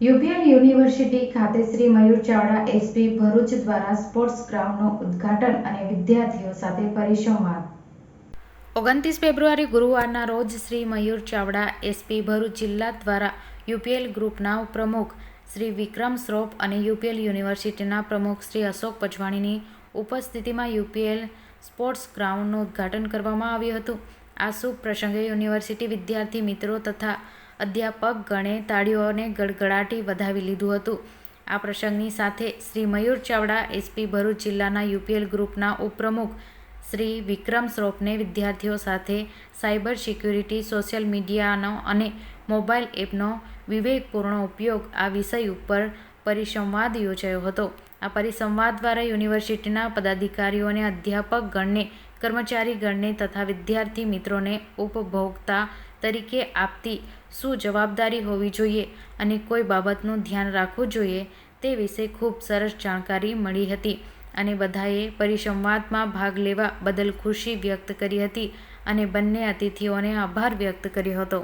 UPL university ખાતે Shri Mayur Chavda SP Bharuch દ્વારા sports ગ્રાઉન્ડનું ઉદ્ઘાટન અને વિદ્યાર્થીઓ સાથે પરિસંવાદ ઓગણત્રીસ ફેબ્રુઆરી ગુરુવારના રોજ શ્રી મયુર ચાવડા એસપી ભરૂચ જિલ્લા દ્વારા યુપીએલ ગ્રુપના પ્રમુખ શ્રી વિક્રમ શ્રોફ અને યુપીએલ યુનિવર્સિટીના પ્રમુખ શ્રી અશોક પચવાણીની ઉપસ્થિતિમાં યુપીએલ સ્પોર્ટ્સ ગ્રાઉન્ડનું ઉદ્ઘાટન કરવામાં આવ્યું હતું. આ શુભ પ્રસંગે યુનિવર્સિટી વિદ્યાર્થી મિત્રો તથા અધ્યાપક ગણે તાળીઓને ગડગડાટી વધાવી લીધું હતું. આ પ્રસંગની સાથે શ્રી મયુર ચાવડા, એસપી ભરૂચ જિલ્લાના યુપીએલ ગ્રુપના ઉપપ્રમુખ શ્રી વિક્રમ શ્રોફને વિદ્યાર્થીઓ સાથે સાયબર સિક્યુરિટી, સોશિયલ મીડિયાનો અને મોબાઈલ એપનો વિવેકપૂર્ણ ઉપયોગ આ વિષય ઉપર પરિસંવાદ યોજાયો હતો. આ પરિસંવાદ દ્વારા યુનિવર્સિટીના પદાધિકારીઓ અને અધ્યાપક ગણને કર્મચારી ગણને તથા વિદ્યાર્થી મિત્રોને ઉપભોક્તા તરીકે આપતી શું જવાબદારી હોવી જોઈએ અને કોઈ બાબતનું ધ્યાન રાખવું જોઈએ તે વિશે ખૂબ સરસ જાણકારી મળી હતી અને બધાએ પરિસંવાદમાં ભાગ લેવા બદલ ખુશી વ્યક્ત કરી હતી અને બંને અતિથિઓને આભાર વ્યક્ત કર્યો હતો.